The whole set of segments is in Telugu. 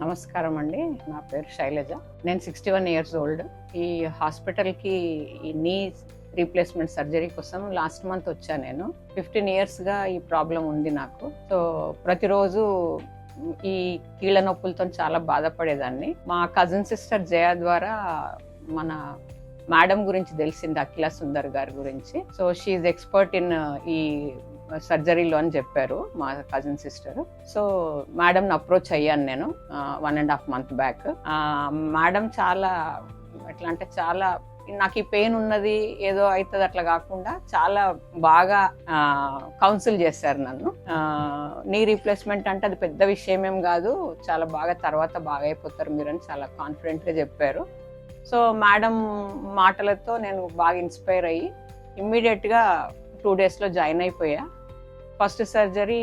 నమస్కారం అండి నా పేరు శైలజ. నేను సిక్స్టీ వన్ ఇయర్స్ ఓల్డ్. ఈ హాస్పిటల్కి ఈ నీ రీప్లేస్మెంట్ సర్జరీ కోసం లాస్ట్ మంత్ వచ్చా నేను. ఫిఫ్టీన్ ఇయర్స్గా ఈ ప్రాబ్లం ఉంది నాకు. సో ప్రతిరోజు ఈ కీళ్ళ నొప్పులతో చాలా బాధపడేదాన్ని. మా కజిన్ సిస్టర్ జయ ద్వారా మన మేడం గురించి తెలిసింది అఖిల సుందర్ గారి గురించి. సో షీఈ్ ఎక్స్పర్ట్ ఇన్ ఈ సర్జరీలో అని చెప్పారు మా కజిన్ సిస్టర్ సో మేడంని అప్రోచ్ అయ్యాను నేను one and half month back madam చాలా ఎట్లా అంటే చాలా నాకు ఈ పెయిన్ ఉన్నది ఏదో అవుతుంది అట్లా కాకుండా చాలా బాగా కౌన్సిల్ చేశారు నన్ను. నీ రీప్లేస్మెంట్ అంటే అది పెద్ద విషయం ఏం కాదు చాలా బాగా తర్వాత బాగా అయిపోతారు మీరు అని చాలా కాన్ఫిడెంట్గా చెప్పారు. సో మేడం మాటలతో నేను బాగా ఇన్స్పైర్ అయ్యి ఇమ్మీడియట్గా టూ డేస్లో జాయిన్ అయిపోయా. ఫస్ట్ సర్జరీ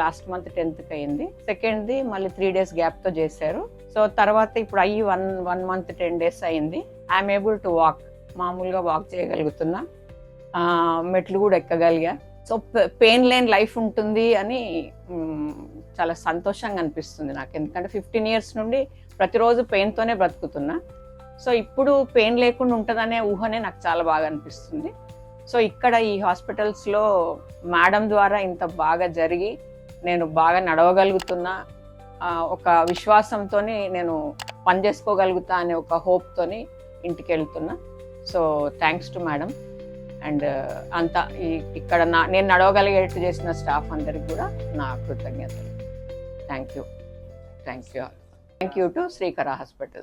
లాస్ట్ మంత్ టెన్త్కి అయింది. సెకండ్ది మళ్ళీ త్రీ డేస్ గ్యాప్తో చేశారు. సో తర్వాత ఇప్పుడు అయ్యి one one month ten days అయింది. I'm able to walk. మామూలుగా వాక్ చేయగలుగుతున్నా. మెట్లు కూడా ఎక్కగలిగా. సో పెయిన్ లేని లైఫ్ ఉంటుంది అని చాలా సంతోషంగా అనిపిస్తుంది నాకు. ఎందుకంటే ఫిఫ్టీన్ ఇయర్స్ నుండి ప్రతిరోజు పెయిన్తోనే బ్రతుకుతున్నా. సో ఇప్పుడు పెయిన్ లేకుండా ఉంటుందనే ఊహనే నాకు చాలా బాగా అనిపిస్తుంది. సో ఇక్కడ ఈ హాస్పిటల్స్లో మేడం ద్వారా ఇంత బాగా జరిగి నేను బాగా నడవగలుగుతున్నా ఒక విశ్వాసంతో నేను పని చేసుకోగలుగుతా అనే ఒక హోప్తోని ఇంటికి వెళ్తున్నా so thanks to madam. And అంతా ఇక్కడ నా నేను నడవగలిగేట్టు చేసిన స్టాఫ్ అందరికి కూడా నా కృతజ్ఞతలు. Thank you. Thank you thank you to Srikara hospital